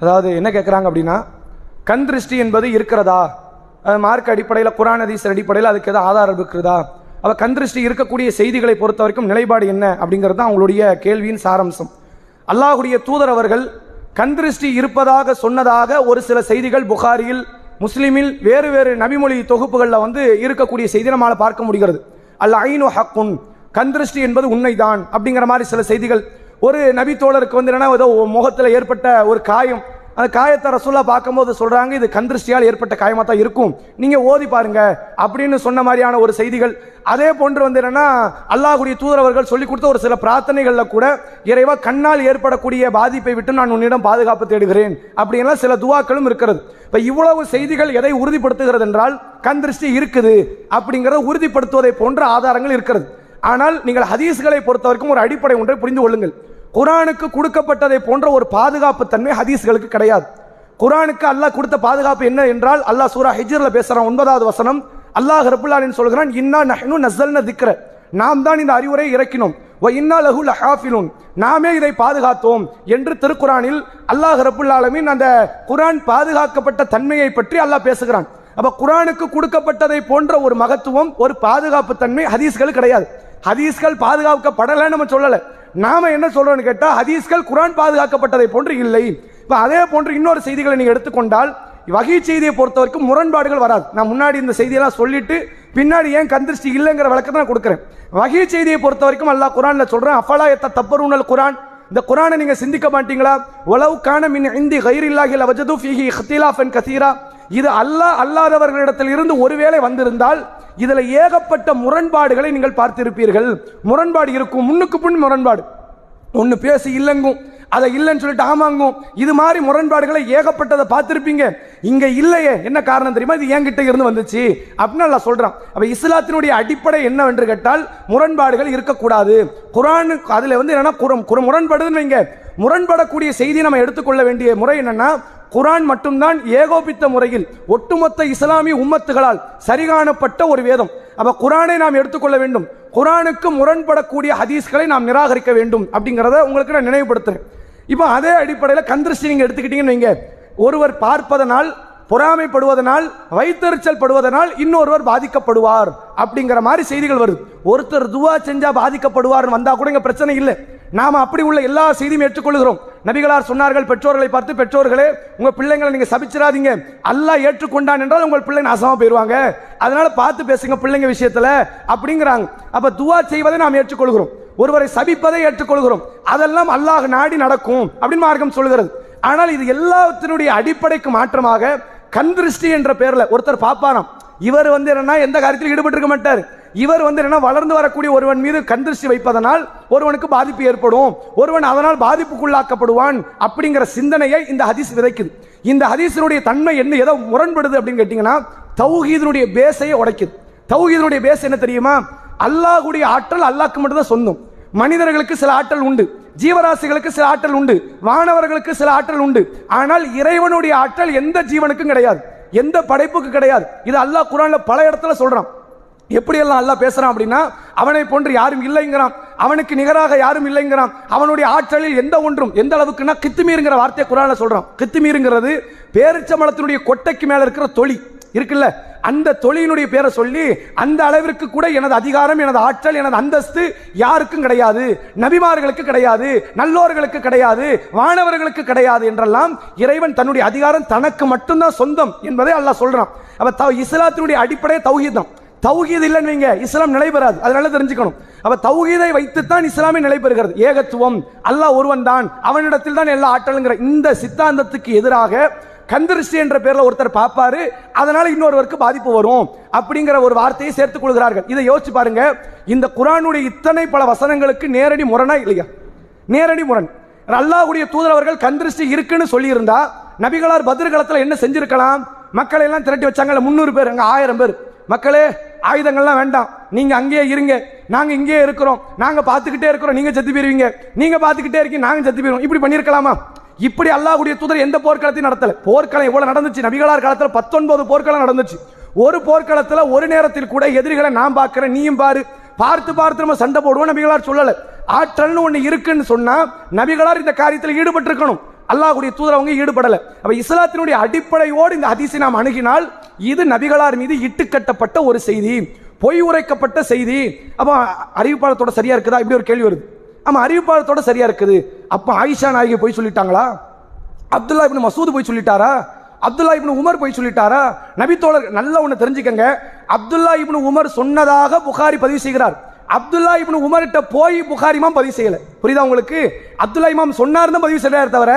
அதாவது என்ன கேட்குறாங்க அப்படின்னா கண் திருஷ்டி என்பது இருக்கிறதா? மார்க் அடிப்படையில் குரான் அடிப்படையில் அதுக்கு எதாவது ஆதாரம் இருக்கிறதா அவள் கண் திருஷ்டி இருக்கக்கூடிய செய்திகளை பொறுத்த வரைக்கும் நிலைப்பாடு என்ன அப்படிங்கிறது தான் அவங்களுடைய கேள்வியின் சாரம்சம். அல்லாஹுடைய தூதர் அவர்கள் கண் திருஷ்டி இருப்பதாக சொன்னதாக ஒரு சில செய்திகள் புகாரியில் முஸ்லீமில் வேறு வேறு நபிமொழி தொகுப்புகளில் வந்து இருக்கக்கூடிய செய்தி நம்மளால் பார்க்க முடிகிறது. அல்ல ஐனு ஹக்குன் கண் திருஷ்டி என்பது உண்மைதான் அப்படிங்கிற மாதிரி சில செய்திகள் ஒரு நபி தோழருக்கு வந்து என்னன்னா ஏதோ முகத்தில் ஏற்பட்ட ஒரு காயம். அந்த காயத்தை ரசூல்லா பார்க்கும்போது சொல்கிறாங்க இது கந்திருஷ்டியால் ஏற்பட்ட காயமாக தான் இருக்கும். நீங்கள் ஓதி பாருங்க அப்படின்னு சொன்ன மாதிரியான ஒரு செய்திகள். அதே போன்று வந்து என்னன்னா அல்லாஹுடைய தூதரவர்கள் சொல்லி கொடுத்த ஒரு சில பிரார்த்தனைகளில் கூட இறைவா கண்ணால் ஏற்படக்கூடிய பாதிப்பை விட்டு நான் உன்னிடம் பாதுகாப்பு தேடுகிறேன் அப்படின்லாம் சில துவாக்களும் இருக்கிறது. இப்போ இவ்வளவு செய்திகள் எதை உறுதிப்படுத்துகிறது என்றால் கந்திருஷ்டி இருக்குது அப்படிங்கிறத உறுதிப்படுத்துவதை போன்ற ஆதாரங்கள் இருக்கிறது. ஆனால் நீங்கள் ஹதீஸ்களை பொறுத்தவரைக்கும் ஒரு அடிப்படை ஒன்றை புரிந்து கொள்ளுங்கள். குரானுக்கு கொடுக்கப்பட்டதை போன்ற ஒரு பாதுகாப்பு தன்மை ஹதீஸ்களுக்கு கிடையாது. குரானுக்கு அல்லாஹ் கொடுத்த பாதுகாப்பு என்ன என்றால் அல்லாஹ் சூரா ஹிஜ்ர்ல பேசுகிறான் ஒன்பதாவது வசனம். அல்லாஹ் ரபுல்லாலின் சொல்கிறான் இன்னா நஹ்னு நசல்ன திக்ர. நாம் தான் இந்த அறிவுரை இறக்கினோம். வ இன்னா லஹு லஹாஃபிலுன். நாமே இதை பாதுகாத்தோம் என்று திருக்குரானில் அல்லாஹ் ரபுல்லாலமின் அந்த குரான் பாதுகாக்கப்பட்ட தன்மையை பற்றி அல்லாஹ் பேசுகிறான். அப்போ குரானுக்கு கொடுக்கப்பட்டதை போன்ற ஒரு மகத்துவம் ஒரு பாதுகாப்பு தன்மை ஹதீஸ்கள் கிடையாது. ஹதீஸ்கள் பாதுகாக்கப்படலைன்னு நம்ம சொல்லலை. நாம் என்ன சொல்கிறோன்னு கேட்டால் ஹதீஸ்கள் குரான் பாதுகாக்கப்பட்டதை போன்று இல்லை. இப்போ அதே போன்று இன்னொரு செய்திகளை நீங்கள் எடுத்துக்கொண்டால் வகை செய்தியை பொறுத்த வரைக்கும் முரண்பாடுகள் வராது. நான் முன்னாடி இந்த செய்தியெல்லாம் சொல்லிட்டு பின்னாடி ஏன் கந்திருஷ்டி இல்லைங்கிற விளக்கத்தை நான் கொடுக்குறேன். வகை செய்தியை பொறுத்த வரைக்கும் அல்லா குரானில் சொல்கிறேன் அஃபலா எத்த தப்பருணல் குரான்? இந்த குரானை நீங்கள் சிந்திக்க மாட்டீங்களா? உளவுக்கான மின் இந்தி கயிறில்லாஹில் வஜது ஃபீஹி ஹத்தீலா ஃபன் கசீரா. இது அல்லாஹ் அல்லாதவர்களிடத்தில் இருந்து ஒருவேளை வந்திருந்தால் இதில் ஏகப்பட்ட முரண்பாடுகளை நீங்கள் பார்த்திருப்பீர்கள். முரண்பாடு இருக்கும் முன்னுக்கு பின் முரண்பாடு. ஒன்று பேசி இல்லைங்கும் அதை இல்லைன்னு சொல்லிட்டு ஆமாங்கும். இது மாதிரி முரண்பாடுகளை ஏகப்பட்டதை பார்த்துருப்பீங்க. இங்கே இல்லையே என்ன காரணம் தெரியுமா? இது என்கிட்ட இருந்து வந்துச்சு அப்படின்னு அல்லாஹ் சொல்கிறான் அப்போ இஸ்லாத்தினுடைய அடிப்படை என்னவென்று கேட்டால் முரண்பாடுகள் இருக்கக்கூடாது. குரான் அதில் வந்து என்னன்னா குரம் குரம் முரண்படுதுன்னு வைங்க. முரண்படக்கூடிய செய்தி நம்ம எடுத்துக்கொள்ள வேண்டிய முறை என்னென்னா குரான் மட்டும்தான் ஏகோபித்த முறையில் ஒட்டுமொத்த இஸ்லாமிய உம்மத்துகளால் சரிகாணப்பட்ட ஒரு வேதம். அப்ப குரானை நாம் எடுத்துக்கொள்ள வேண்டும். குரானுக்கு முரண்படக்கூடிய ஹதீஸ்களை நாம் நிராகரிக்க வேண்டும் அப்படிங்கிறத உங்களுக்கு நான் நினைவுபடுத்துறேன். இப்போ அதே அடிப்படையில் கந்திருஷ்டி நீங்க எடுத்துக்கிட்டீங்கன்னு வைங்க. ஒருவர் பார்ப்பதனால் பொறாமைப்படுவதனால் வைத்தறிச்சல் படுவதனால் இன்னொருவர் பாதிக்கப்படுவார் அப்படிங்கிற மாதிரி செய்திகள் வருது. ஒருத்தர் துவா செஞ்சா பாதிக்கப்படுவார்னு வந்தா கூட இங்க பிரச்சனை இல்லை. நாம் அப்படி உள்ள எல்லா செய்தியும் ஏற்றுக்கொள்கிறோம். நபிகளார் சொன்னார்கள் பெற்றோர்களை பார்த்து பெற்றோர்களே உங்க பிள்ளைங்களை நீங்க சபிச்சிடாதீங்க அல்லாஹ் ஏற்றுக்கொண்டான் என்றால் உங்கள் பிள்ளை நாசமா போயிருவாங்க. அதனால பார்த்து பேசுங்க பிள்ளைங்க விஷயத்துல அப்படிங்கிறாங்க. அப்ப துவா செய்வதை நாம் ஏற்றுக்கொள்கிறோம். ஒருவரை சபிப்பதை ஏற்றுக்கொள்கிறோம். அதெல்லாம் அல்லாஹ் நாடி நடக்கும் அப்படின்னு மார்க்கம் சொல்கிறது. ஆனால் இது எல்லாத்தினுடைய அடிப்படைக்கு மாற்றமாக கண் திருஷ்டி என்ற பெயரில் ஒருத்தர் பாப்பாராம். இவர் வந்து என்னன்னா எந்த காரியத்தில் ஈடுபட்டிருக்க மாட்டார். இவர் வந்து என்னன்னா வளர்ந்து வரக்கூடிய ஒருவன் மீது கந்திருஷ்டி வைப்பதனால் ஒருவனுக்கு பாதிப்பு ஏற்படும். ஒருவன் அதனால் பாதிப்புக்குள்ளாக்கப்படுவான் அப்படிங்கிற சிந்தனையை இந்த ஹதீஸ் விதைக்குது. இந்த ஹதீஸினுடைய தன்மை என்ன ஏதோ முரண்படுது அப்படின்னு கேட்டீங்கன்னா தௌஹீதனுடைய பேசையை உடைக்குது. தௌஹீதனுடைய பேஸ் என்ன தெரியுமா? அல்லாஹுடைய ஆற்றல் அல்லாக்கு மட்டும்தான் சொந்தம். மனிதர்களுக்கு சில ஆற்றல் உண்டு. ஜீவராசிகளுக்கு சில ஆற்றல் உண்டு. வானவர்களுக்கு சில ஆற்றல் உண்டு. ஆனால் இறைவனுடைய ஆற்றல் எந்த ஜீவனுக்கும் கிடையாது. எந்த படைப்புக்கு கிடையாது. இது அல்லாஹ் குரான்ல பல இடத்துல சொல்றான். எப்படியெல்லாம் அல்லாஹ் பேசுறான் அப்படின்னா அவனை போன்று யாரும் இல்லைங்கிறான். அவனுக்கு நிகராக யாரும் இல்லைங்கிறான். அவனுடைய ஆற்றலில் எந்த ஒன்றும் எந்த அளவுக்குன்னா கித்துமீருங்கிற வார்த்தையை குரான்ல சொல்றான். கித்துமீருங்கிறது பேரிச்சமலத்தினுடைய கொட்டைக்கு மேல இருக்கிற தொழி இருக்குல்ல? அந்த தொழிலினுடைய பேரை சொல்லி அந்த அளவிற்கு கூட எனது அதிகாரம் எனது ஆற்றல் எனது அந்தஸ்து யாருக்கும் கிடையாது. நபிமார்களுக்கு கிடையாது நல்லோர்களுக்கு கிடையாது வானவர்களுக்கு கிடையாது என்றெல்லாம் இறைவன் தன்னுடைய அதிகாரம் தனக்கு மட்டும்தான் சொந்தம் என்பதை அல்லாஹ் சொல்றான். அப்ப தவ- இஸ்லாத்தினுடைய அடிப்படை தௌஹீதம் தான். தௌஹீத் இல்லைன்னு வைங்க இஸ்லாம் நிலை பெறாது. அதனால தெரிஞ்சுக்கணும். அப்ப தௌஹீதை வைத்துத்தான் இஸ்லாமே நிலை பெறுகிறது. ஏகத்துவம் அல்லாஹ் ஒருவன் தான் அவனிடத்தில் தான் எல்லா ஆற்றலுங்கிற இந்த சித்தாந்தத்துக்கு எதிராக கந்திருஷ்டி என்ற பேரில் ஒருத்தர் பார்ப்பாரு அதனால இன்னொருவருக்கு பாதிப்பு வரும் அப்படிங்கிற ஒரு வார்த்தையை சேர்த்துக் கொள்கிறார்கள். இதை யோசிச்சு பாருங்க. இந்த குரானுடைய இத்தனை பல வசனங்களுக்கு நேரடி முரணா இல்லையா? நேரடி முரண். அல்லாஹுடைய தூதரவர்கள் கந்திருஷ்டி இருக்குன்னு சொல்லியிருந்தா நபிகளார் பதிர்களத்தில் என்ன செஞ்சிருக்கலாம்? மக்களை எல்லாம் திரட்டி வச்சாங்கல்ல முந்நூறு பேர் அங்கே ஆயிரம் பேர். மக்களே ஆயுதங்கள்லாம் வேண்டாம். நீங்க அங்கேயே இருங்க. நாங்க இங்கேயே இருக்கிறோம். நாங்க பார்த்துக்கிட்டே இருக்கிறோம். நீங்க செத்து போயிருவீங்க. நீங்க பார்த்துக்கிட்டே இருக்கீங்க. நாங்க செத்து போயிருவோம். இப்படி பண்ணியிருக்கலாமா? இப்படி அல்லாஹ்வுடைய தூதர் எந்த போர்க்களத்தையும் நடத்தல. போர்க்களம் எவ்வளவு நடந்துச்சு? நபிகளார் காலத்துல பத்தொன்பது போர்க்களம் நடந்துச்சு. ஒரு போர்க்களத்துல ஒரு நேரத்தில் கூட எதிரிகளை நான் பார்க்கிறேன் நீயும் பாரு. பார்த்து பார்த்து நம்ம சண்டை போடுவோம் நபிகளார் சொல்லல. ஆற்றல்னு ஒண்ணு இருக்குன்னு சொன்னா நபிகளார் இந்த காரியத்தில் ஈடுபட்டிருக்கணும். அல்லாஹ்வுடைய தூதர் அவங்க ஈடுபடல. அப்ப இஸ்லாத்தினுடைய அடிப்படையோடு இந்த ஹதீஸை நாம் அணுகினால் இது நபிகளார் மீது இட்டுக்கட்டப்பட்ட ஒரு செய்தி பொய் உரைக்கப்பட்ட செய்தி. அப்ப அறிவிப்பாளத்தோட சரியா இருக்குதா? இப்படி ஒரு கேள்வி வருது. ஆமாம் அறிவிப்பாளத்தோட சரியா இருக்குது. அப்போ ஆயிஷா நாயகி போய் சொல்லிட்டாங்களா? அப்துல்லா இப்னு மசூத் போய் சொல்லிட்டாரா? அப்துல்லா இப்னு உமர் போய் சொல்லிட்டாரா? நபித்தோழர் நல்ல ஒன்று தெரிஞ்சுக்கங்க. அப்துல்லா இப்னு உமர் சொன்னதாக புகாரி பதிவு செய்கிறார். அப்துல்லா இப்னு உமர்கிட்ட போய் புகாரி இமாம் பதிவு செய்யல. புரியுதா உங்களுக்கு? அப்துல்லா இமாம் சொன்னார் தான் பதிவு செய்யறாரு தவிர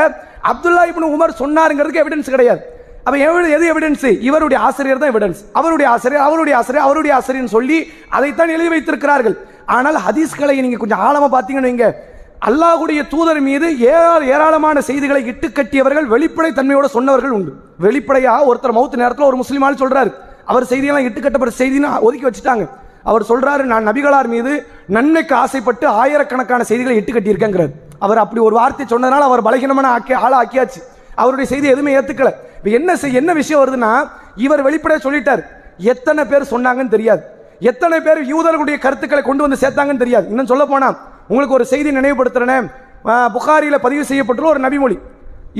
அப்துல்லா இப்னு உமர் சொன்னாருங்கிறதுக்கு எவிடன்ஸ் கிடையாது. அப்ப எது எவிடன்ஸ் இவருடைய ஆசிரியர் தான் எவிடன்ஸ் அவருடைய ஆசிரியர் அவருடைய ஆசிரியர் அவருடைய ஆசிரியர் சொல்லி அதைத்தான் எழுதி வைத்திருக்கிறார்கள். ஆனால் ஹதீஸ்களை நீங்க கொஞ்சம் ஆழமா பார்த்தீங்கன்னு வைங்க. அல்லாஹ்வுடைய தூதர் மீது ஏராள ஏராளமான செய்திகளை இட்டு கட்டியவர்கள் வெளிப்படை தன்மையோட சொன்னவர்கள் உண்டு. வெளிப்படையா ஒருத்தர் மௌத்து நேரத்தில் ஒரு முஸ்லிமால் சொல்றாரு. அவர் செய்தியெல்லாம் இட்டு கட்டப்பட்ட செய்தின்னு ஒதுக்கி வச்சுட்டாங்க. அவர் சொல்றாரு நான் நபிகளார் மீது நன்மைக்கு ஆசைப்பட்டு ஆயிரக்கணக்கான செய்திகளை இட்டு கட்டியிருக்கேங்கிறார். அவர் அப்படி ஒரு வார்த்தை சொன்னதுனால அவர் பலகீனமான ஆக்கி ஆளா ஆக்கியாச்சு. அவருடைய செய்தி எதுவுமே ஏத்துக்கல. என்ன செய்- என்ன விஷயம் வருதுன்னா இவர் வெளிப்படையா சொல்லிட்டார். எத்தனை பேர் சொன்னாங்கன்னு தெரியாது. எத்தனை பேர் யூதர்களுடைய கருத்துக்களை கொண்டு வந்து சேர்த்தாங்கன்னு தெரியாது. இன்னும் சொல்ல போனா உங்களுக்கு ஒரு செய்தி நினைவுபடுத்துறேன். புகாரியில் புகாரில பதிவு செய்யப்பட்டுள்ள ஒரு நபிமொழி.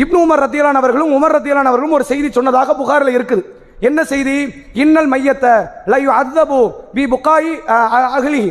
இப்னு உமர் ரத்தியலான் அவர்களும் உமர் ரத்தியலான் அவர்களும் ஒரு செய்தி சொன்னதாக புகாரில் இருக்குது. என்ன செய்தி? இன்னல் மையத்தை லைவ் அத்தபு பி புகாயி அகலி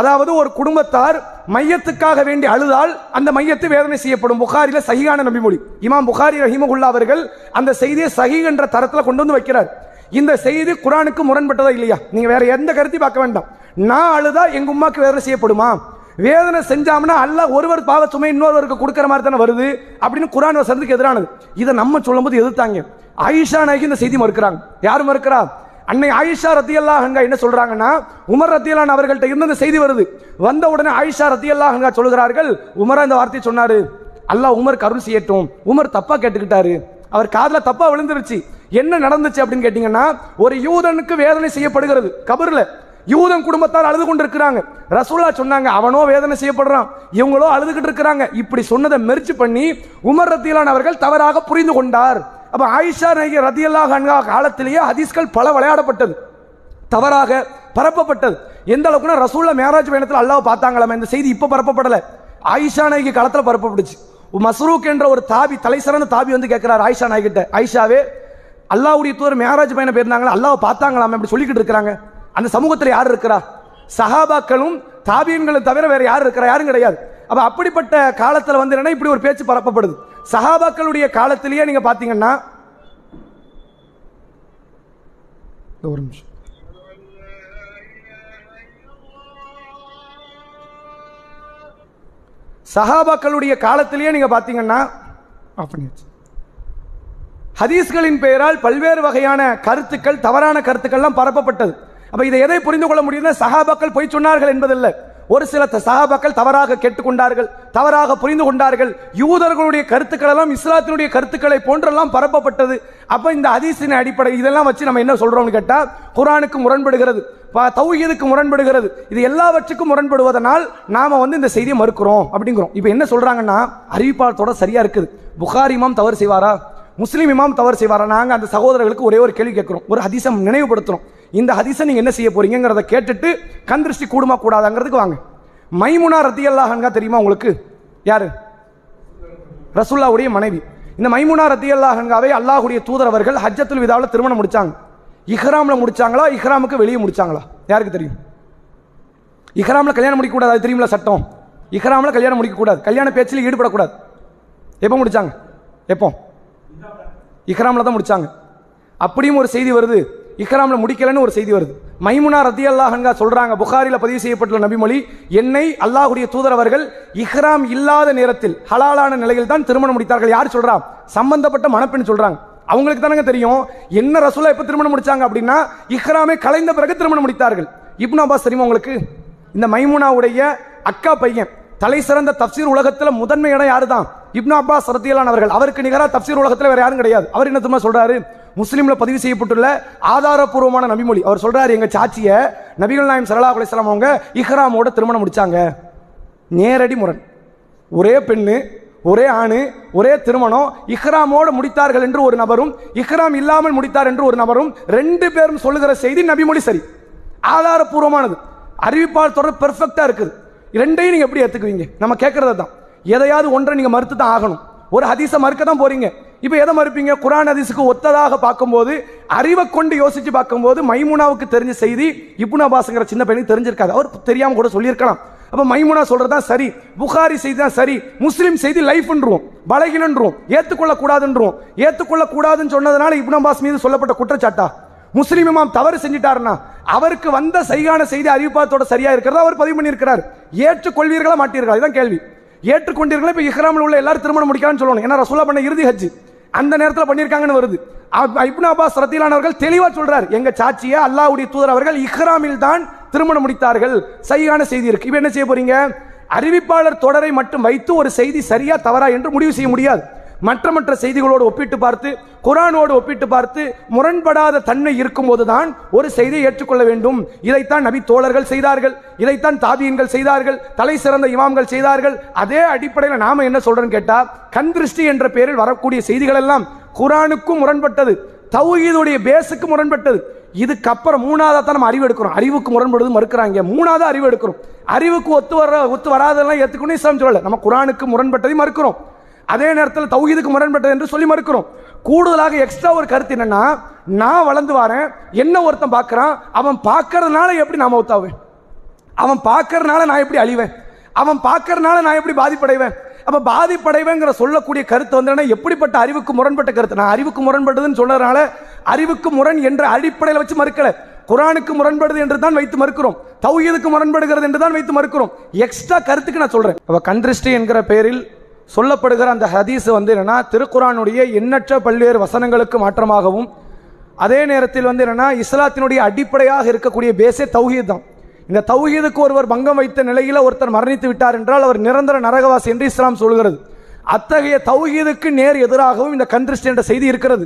அதாவது ஒரு குடும்பத்தார் மையத்துக்காக வேண்டி அழுதால் அந்த மையத்து வேதனை செய்யப்படும். புகாரில சஹிகான நபிமொழி. இமாம் புகாரி ரஹிமகுல்லா அவர்கள் அந்த செய்தியை சஹி என்ற தரத்தில் கொண்டு வந்து வைக்கிறார். இந்த செய்தி குரானுக்கு முரண்பட்டதா இல்லையா? நீங்க வேற எந்த கருத்தையும் பார்க்க வேண்டாம். நான் அழுதா எங்க உமாக்கு வேதனை செய்யப்படுமா? வேதனை செஞ்சாம்னா அல்ல ஒருவர் பாவ சுமை இன்னொருவருக்கு கொடுக்கற மாதிரி தானே வருது? அப்படின்னு குரான் வசனத்துக்கு எதிரானது. இதை நம்ம சொல்லும்போது எதிர்த்தாங்க. ஆயிஷா நாய்க்கு இந்த செய்தி மறுக்கிறாங்க. யார் மறுக்கிறா? அன்னை ஆயிஷா ரத்தியல்லா ஹங்கா என்ன சொல்றாங்கன்னா உமர் ரத்தியல்லான் அவர்கள்ட்ட இருந்து இந்த செய்தி வருது. வந்த உடனே ஆயிஷா ரத்தியல்லா ஹங்கா சொல்கிறார்கள் உமரா இந்த வார்த்தையை சொன்னாரு. அல்லாஹ் உமர் கருள் செய்யட்டும். உமர் தப்பா கேட்டுக்கிட்டாரு. அவர் காதில் தப்பா விழுந்துருச்சு. என்ன நடந்துச்சு அப்படின்னு கேட்டீங்கன்னா ஒரு யூதனுக்கு வேதனை செய்யப்படுகிறது. கபர்ல. யூதன் குடும்பத்தார் அழுது கொண்டிருக்கிறாங்க. ரசூலா சொன்னாங்க அவனோ வேதனை செய்யப்படுறான். இவங்களோ அழுதுகிட்டு இருக்கிறாங்க. இப்படி சொன்னதை மெரிச்சு பண்ணி உமர் ரத்தியலான் அவர்கள் தவறாக புரிந்து கொண்டார். அப்ப ஆயிஷா நகர் ரத்தியல்லா அன்ஹா காலத்திலேயே ஹதீஸ்கள் பல விளையாடப்பட்டது. தவறாக பரப்பப்பட்டது. எந்த அளவுக்குன்னா ரசூல்லா மேராஜ் பயணத்தில் அல்லாஹ் பார்த்தாங்களாம் இந்த செய்தி இப்போ பரப்பப்படல. ஆயிஷா நகி களத்தில் பரப்பப்பட்டுச்சு. மஸ்ரூக் என்ற ஒரு தாபி தலை சிறந்த தாபி வந்து கேட்கிறார் ஆயிஷா நாயகிட்ட. ஆயிஷாவே அல்லாவுடைய தூர் மேராஜ் பையனை போயிருந்தாங்களா அல்லாஹ் பார்த்தாங்களாம் அப்படி சொல்லிக்கிட்டு இருக்கிறாங்க. அந்த சமூகத்தில் யார் இருக்கிறா? சஹாபாக்களும் தாபியன்களும் தவிர வேற யார் இருக்கிறா? யாரும் கிடையாது. அப்ப அப்படிப்பட்ட காலத்தில் வந்து என்னன்னா இப்படி ஒரு பேச்சு பரப்பப்படுது. சஹாபாக்களுடைய காலத்திலேயே நீங்க பாத்தீங்கன்னா ஒரு நிமிஷம். சஹாபாக்களுடைய காலத்திலேயே நீங்க பாத்தீங்கன்னா ஆஃப் பண்ணியாச்சு. ஹதீஸ்களின் பெயரால் பல்வேறு வகையான கருத்துக்கள் தவறான கருத்துக்கள்லாம் பரப்பப்பட்டது. அப்ப இதை எதை புரிந்து கொள்ள முடியும்னா சஹாபாக்கள் பொய் சொன்னார்கள் என்பதில்லை. ஒரு சில சகாபாக்கள் தவறாக கேட்டுக்கொண்டார்கள் தவறாக புரிந்து கொண்டார்கள். யூதர்களுடைய கருத்துக்கள் எல்லாம் இஸ்லாத்தினுடைய கருத்துக்களை போன்றெல்லாம் பரப்பப்பட்டது. அப்ப இந்த ஹதீஸின் அடிப்படை இதெல்லாம் வச்சு நம்ம என்ன சொல்றோம்னு கேட்டா குரானுக்கு முரண்படுகிறது ப- தௌஹீதுக்கு முரண்படுகிறது. இது எல்லாவற்றுக்கும் முரண்படுவதனால் நாம வந்து இந்த செய்தியை மறுக்கிறோம் அப்படிங்கிறோம். இப்போ என்ன சொல்றாங்கன்னா அறிவிப்பாளத்தோட சரியா இருக்குது. புகார் இமாம் தவறு செய்வாரா? முஸ்லீம் இமாம் தவறு செய்வாரா? நாங்க அந்த சகோதரர்களுக்கு ஒரே ஒரு கேள்வி கேட்கிறோம். ஒரு அதிசம் நினைவுபடுத்துறோம். இந்த ஹதீஸை நீங்கள் என்ன செய்ய போறீங்கிறத கேட்டுட்டு கண் திருஷ்டி கூடுமா கூடாதாங்கிறதுக்கு வாங்க. மைமுனா ரத்தியல்லாஹன்கா தெரியுமா உங்களுக்கு? யாரு? ரசுல்லாவுடைய மனைவி. இந்த மைமுனா ரத்தியல்லாஹன்காவே அல்லாஹுடைய தூதரவர்கள் ஹஜ்ஜத்துல் விதாவில் திருமணம் முடிச்சாங்க. இஹ்ராமில் முடிச்சாங்களா? இஹ்ராமுக்கு வெளியே முடிச்சாங்களா? யாருக்கு தெரியும்? இஹ்ராமில் கல்யாணம் முடிக்கக்கூடாது அது தெரியுமில சட்டம். இஹ்ராமில் கல்யாணம் முடிக்கக்கூடாது கல்யாண பேச்சில் ஈடுபடக்கூடாது. எப்போ முடிச்சாங்க? எப்போ? இஹ்ராமில் தான் முடிச்சாங்க. அப்படியும் ஒரு செய்தி வருது. இக்ராமில் முடிக்கலன்னு ஒரு செய்தி வருது. மைமுனா ரத்தி அல்லாஹன்கா சொல்றாங்க புகாரில் பதிவு செய்யப்பட்டுள்ள நபிமொழி என்னை அல்லாஹுடைய தூதரவர்கள் இஹ்ராம் இல்லாத நேரத்தில் ஹலாலான நிலையில் தான் திருமணம் முடித்தார்கள். யார் சொல்றா? சம்பந்தப்பட்ட மணப்பெண் சொல்றாங்க. அவங்களுக்கு தானங்க தெரியும் என்ன ரசூலா எப்போ திருமணம் முடிச்சாங்க அப்படின்னா இஹ்ராமே கலைந்த பிறகு திருமணம் முடித்தார்கள். இப்னு அப்பாஸ் தெரியுமா உங்களுக்கு? இந்த மைமுனாவுடைய அக்கா பையன் தலை சிறந்த தப்சீர் உலகத்துல முதன்மை இடம் யாரு தான் இப்னு அப்பாஸ் ரத்தியலான் அவர்கள். அவருக்கு நிகரா தப்சீர் உலகத்துல வேற யாரும் கிடையாது. அவர் என்ன திரும்ப சொல்றாரு? முஸ்லீம்ல பதிவு செய்யப்பட்டுள்ள ஆதாரப்பூர்வமான நபிமொழி. அவர் சொல்றாரு எங்க சாட்சிய நபிகள் நாயம் சல்லா அலிஸ்லாம் அவங்க இஹ்ராமோட திருமணம் முடிச்சாங்க. நேரடி முரண். ஒரே பெண்ணு ஒரே ஆணு ஒரே திருமணம் இஹ்ராமோடு முடித்தார்கள் என்று ஒரு நபரும் இஹ்ராம் இல்லாமல் முடித்தார் என்று ஒரு நபரும் ரெண்டு பேரும் சொல்லுகிற செய்தி நபிமொழி சரி. ஆதாரப்பூர்வமானது அறிவிப்பால் தொடர் பெர்ஃபெக்டாக இருக்குது. ரெண்டையும் நீங்கள் எப்படி எடுத்துக்குவீங்க நம்ம கேட்கறது தான் எதையாவது ஒன்றை நீங்கள் மறுத்து தான் ஆகணும். ஒரு ஹதீஸை மறுக்க தான் போகிறீங்க இப்போ எதை மறுப்பீங்க? குரான் அதிசுக்கு ஒத்ததாக பார்க்கும்போது அறிவை கொண்டு யோசிச்சு பார்க்கும்போது மைமுனாவுக்கு தெரிஞ்ச செய்தி இப்னு அப்பாஸ்ங்கிற சின்ன பையனுக்கு தெரிஞ்சிருக்காது. அவர் தெரியாம கூட சொல்லியிருக்கலாம். அப்ப மைமுனா சொல்றதா சரி. புகாரி செய்தி தான் சரி. முஸ்லீம் செய்தி லைஃப்ன்றோம் பலகினன்றோம் ஏத்துக்கொள்ள கூடாதுன்றோம் ஏத்துக்கொள்ள கூடாதுன்னு சொன்னதுனால இப்னு மீது சொல்லப்பட்ட குற்றச்சாட்டா? முஸ்லீம் இமாம் தவறு செஞ்சிட்டாருன்னா அவருக்கு வந்த சரியான செய்தி அறிவிப்பாத்தோட சரியா இருக்கிறதா அவர் பதிவு பண்ணியிருக்கிறார். ஏற்றுக்கொள்வீர்களா மாட்டீர்களா? இதுதான் கேள்வி. ஏற்றுக்கொண்டீர்களா? இப்ப இஹ்ராமில் உள்ள எல்லாரும் திருமணம் முடிக்கலாம்னு சொல்லணும் ஏன்னா ரசூலா பண்ண இறுதி ஹஜ் அந்த நேரத்தில் பண்ணியிருக்காங்கன்னு வருது. அப்~ இப்னு அப்பாஸ் ரத்திலானவர்கள் தெளிவாக சொல்றார். எங்க சாட்சிய அல்லாவுடைய தூதர் அவர்கள் இஹ்ராமில் தான் திருமணம் முடித்தார்கள். சரியான செய்தி இருக்கு. இப்போ என்ன செய்ய போறீங்க? அறிவிப்பாளர் தொடரை மட்டும் வைத்து ஒரு செய்தி சரியா தவறா என்று முடிவு செய்ய முடியாது. மற்ற மற்ற செய்திகளோடு ஒப்பிட்டு பார்த்து குரானோடு ஒப்பிட்டு பார்த்து முரண்படாத தன்மை இருக்கும்போது தான் ஒரு செய்தியை ஏற்றுக்கொள்ள வேண்டும். இதைத்தான் நபி தோழர்கள் செய்தார்கள். இதைத்தான் தாபியன்கள் செய்தார்கள். தலை சிறந்த இமாம்கள் செய்தார்கள். அதே அடிப்படையில் நாம என்ன சொல்றோம்னு கேட்டா கந்திருஷ்டி என்ற பெயரில் வரக்கூடிய செய்திகள் எல்லாம் குரானுக்கும் முரண்பட்டது. தௌஹீதுடைய பேஸுக்கு முரண்பட்டது. இதுக்கப்புறம் மூணாவதா தான் நம்ம அறிவு எடுக்கிறோம். அறிவுக்கு முரண்படுவது மறுக்கிறாங்க மூணாவது அறிவு எடுக்கிறோம். அறிவுக்கு ஒத்து வர ஒத்து வராதெல்லாம் ஏற்றுக்கணும் இஸ்லாம் சொல்லல. நம்ம குரானுக்கு முரண்பட்டதையும் மறுக்கிறோம். அதே நேரத்தில் தௌஹீதுக்கு முரண்பட்டது என்று சொல்லி மறுக்கிறோம். கூடுதலாக எக்ஸ்ட்ரா ஒரு கருத்து என்னன்னா நான் வளர்ந்து வரேன் என்ன ஒருத்தன் பார்க்குறான் அவன் பார்க்கறதுனால எப்படி நான் மௌத்தாவேன்? அவன் பார்க்கறதுனால நான் எப்படி அழிவேன்? அவன் பார்க்கறதுனால நான் எப்படி பாதிப்படைவேன்? அப்போ பாதிப்படைவேங்கிற சொல்லக்கூடிய கருத்து வந்து எப்படிப்பட்ட அறிவுக்கு முரண்பட்ட கருத்து? நான் அறிவுக்கு முரண்பட்டதுன்னு சொன்னதுனால அறிவுக்கு முரண் என்ற அடிப்படையில் வச்சு மறுக்கல. குரானுக்கு முரண்படுது என்று தான் வைத்து மறுக்கிறோம். தௌஹீதுக்கு முரண்படுகிறது என்று தான் வைத்து மறுக்கிறோம். எக்ஸ்ட்ரா கருத்துக்கு நான் சொல்றேன். அப்ப கந்திருஷ்டி என்கிற பெயரில் சொல்லப்படுகிற அந்த ஹதீஸ் வந்து என்னென்னா திருக்குரானுடைய எண்ணற்ற பல்வேறு வசனங்களுக்கு மாற்றமாகவும் அதே நேரத்தில் வந்து என்னென்னா இஸ்லாத்தினுடைய அடிப்படையாக இருக்கக்கூடிய பேசே தௌஹீத் தான். இந்த தௌஹீதுக்கு ஒருவர் பங்கம் வைத்த நிலையில் ஒருத்தர் மரணித்து விட்டார் என்றால் அவர் நிரந்தர நரகவாசி என்று இஸ்லாம் சொல்கிறது. அத்தகைய தௌஹீதுக்கு நேர் எதிராகவும் இந்த கந்திருஷ்டி என்ற செய்தி இருக்கிறது.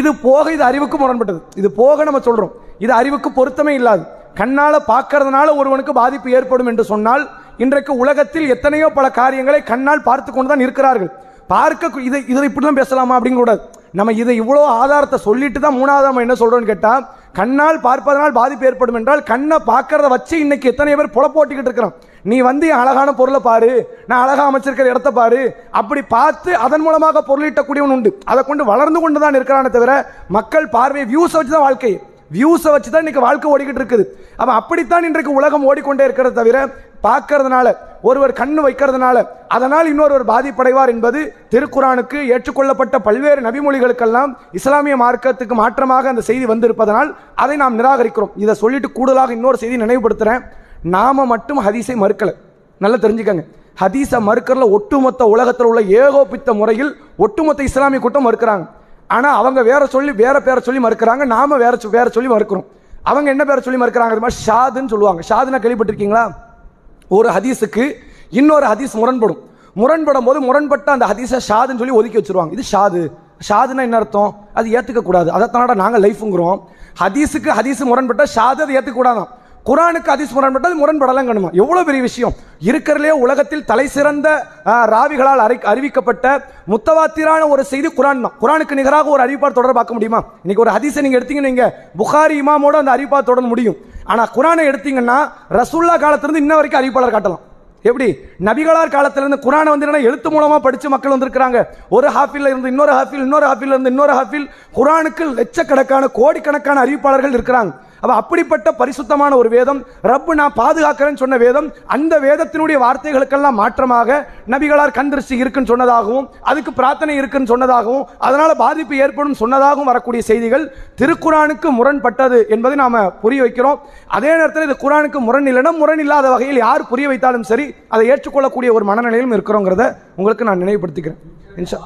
இது போக இது அறிவுக்கு முரண்பட்டது. இது போக நம்ம சொல்கிறோம் இது அறிவுக்கு பொருத்தமே இல்லாது. கண்ணால் பார்க்கறதுனால ஒருவனுக்கு பாதிப்பு ஏற்படும் என்று சொன்னால் இன்றைக்கு உலகத்தில் எத்தனையோ பல காரியங்களை கண்ணால் பார்த்து கொண்டு தான் இருக்கிறார்கள். பார்க்க இதை இதை இப்படி தான் பேசலாமா அப்படின்னு கூடாது நம்ம இதை இவ்வளோ ஆதாரத்தை சொல்லிட்டு தான் மூணாவது நம்ம என்ன சொல்கிறோன்னு கேட்டால் கண்ணால் பார்ப்பதனால் பாதிப்பு ஏற்படும் என்றால் கண்ணை பார்க்கறத வச்சு இன்னைக்கு எத்தனை பேர் புலப்போட்டிக்கிட்டு இருக்கிறோம் நீ வந்து என் அழகான பொருளை பாரு நான் அழகாக அமைச்சிருக்கிற இடத்த பாரு அப்படி பார்த்து அதன் மூலமாக பொருளீட்டக்கூடியவன் உண்டு. அதை கொண்டு வளர்ந்து கொண்டு தான் இருக்கிறானே தவிர மக்கள் பார்வை வியூஸை வச்சு தான் வாழ்க்கை. வியூஸை வச்சு தான் இன்றைக்கி வாழ்க்கை ஓடிக்கிட்டு இருக்குது. அப்போ அப்படித்தான் இன்றைக்கு உலகம் ஓடிக்கொண்டே இருக்கிறத தவிர பார்க்கறதுனால ஒருவர் கண் வைக்கிறதுனால அதனால் இன்னொருவர் பாதிப்படைவார் என்பது திருக்குரானுக்கு ஏற்றுக்கொள்ளப்பட்ட பல்வேறு நபிமொழிகளுக்கெல்லாம் இஸ்லாமிய மார்க்கத்துக்கு மாற்றமாக அந்த செய்தி வந்திருப்பதனால் அதை நாம் நிராகரிக்கிறோம். இதை சொல்லிட்டு கூடுதலாக இன்னொரு செய்தி நினைவுபடுத்துகிறேன் நாம மட்டும் ஹதீஸை மறுக்கலை. நல்லா தெரிஞ்சுக்கங்க. ஹதீஸை மறுக்கிறதுல ஒட்டுமொத்த உலகத்தில் உள்ள ஏகோபித்த முறையில் ஒட்டுமொத்த இஸ்லாமிய கூட்டம் மறுக்கிறாங்க. ஆனால் அவங்க வேற சொல்லி வேற பேரை சொல்லி மறுக்கிறாங்க. நாம வேற சொ- வேற சொல்லி மறுக்கிறோம். அவங்க என்ன பேரை சொல்லி மறுக்கிறாங்க அது மாதிரி ஷாதுன்னு சொல்லுவாங்க. ஷாதுன்னா கேள்விப்பட்டிருக்கீங்களா? ஒரு ஹதீஸுக்கு இன்னொரு ஹதீஸ் முரண்படும். முரண்படும் போது முரண்பட்ட அந்த ஹதீஸை ஷாதுன்னு சொல்லி ஒதுக்கி வச்சிருவாங்க. இது ஷாது. ஷாதுன்னா என்ன அர்த்தம்? அது ஏற்றுக்கக்கூடாது கூடாது அதைத்தானடா நாங்கள் லைஃபுங்கிறோம். ஹதீஸுக்கு ஹதீஸ் முரண்பட்ட ஷாது அதை ஏற்றுக்கூடாதான் குரானுக்கு ஹதீஸ் முரண்பட்டது முரண்படலங்கணுமா? எவ்வளோ பெரிய விஷயம். இருக்கிறதுலே உலகத்தில் தலை சிறந்த ராவிகளால் அறி அறிவிக்கப்பட்ட முத்தவாத்திரான ஒரு செய்தி குரான் தான். குரானுக்கு நிகராக ஒரு அறிவிப்பார் தொடர் பார்க்க முடியுமா? இன்னைக்கு ஒரு ஹதீஸை நீங்கள் எடுத்தீங்கன்னு நீங்கள் புகாரி இமாமோட அந்த அறிவிப்பார் தொடர முடியும். ஆனால் குரானை எடுத்தீங்கன்னா ரசுல்லா காலத்திலிருந்து இன்ன வரைக்கும் அறிவிப்பாளர் காட்டலாம். எப்படி? நபிகளார் காலத்திலிருந்து குரானை வந்து என்னன்னா எழுத்து மூலமா படிச்சு மக்கள் வந்திருக்கிறாங்க. ஒரு ஹாஃபில் இருந்து இன்னொரு ஹாஃபில் இன்னொரு ஹாஃபில் இருந்து இன்னொரு ஹாஃபில் குரானுக்கு லட்சக்கணக்கான கோடிக்கணக்கான அறிவிப்பாளர்கள் இருக்கிறாங்க. அப்போ அப்படிப்பட்ட பரிசுத்தமான ஒரு வேதம் ரப்பு நான் பாதுகாக்கிறேன்னு சொன்ன வேதம் அந்த வேதத்தினுடைய வார்த்தைகளுக்கெல்லாம் மாற்றமாக நபிகளார் கண் இருக்குன்னு சொன்னதாகவும் அதுக்கு பிரார்த்தனை இருக்குன்னு சொன்னதாகவும் அதனால் பாதிப்பு ஏற்படும் சொன்னதாகவும் வரக்கூடிய செய்திகள் திருக்குறானுக்கு முரண்பட்டது என்பதை நாம் புரிய வைக்கிறோம். அதே நேரத்தில் இது குரானுக்கு முரண் இல்லைன்னா முரண் இல்லாத வகையில் யார் புரிய வைத்தாலும் சரி அதை ஏற்றுக்கொள்ளக்கூடிய ஒரு மனநிலையிலும் இருக்கிறோங்கிறத உங்களுக்கு நான் நினைவுபடுத்திக்கிறேன். இன்ஷா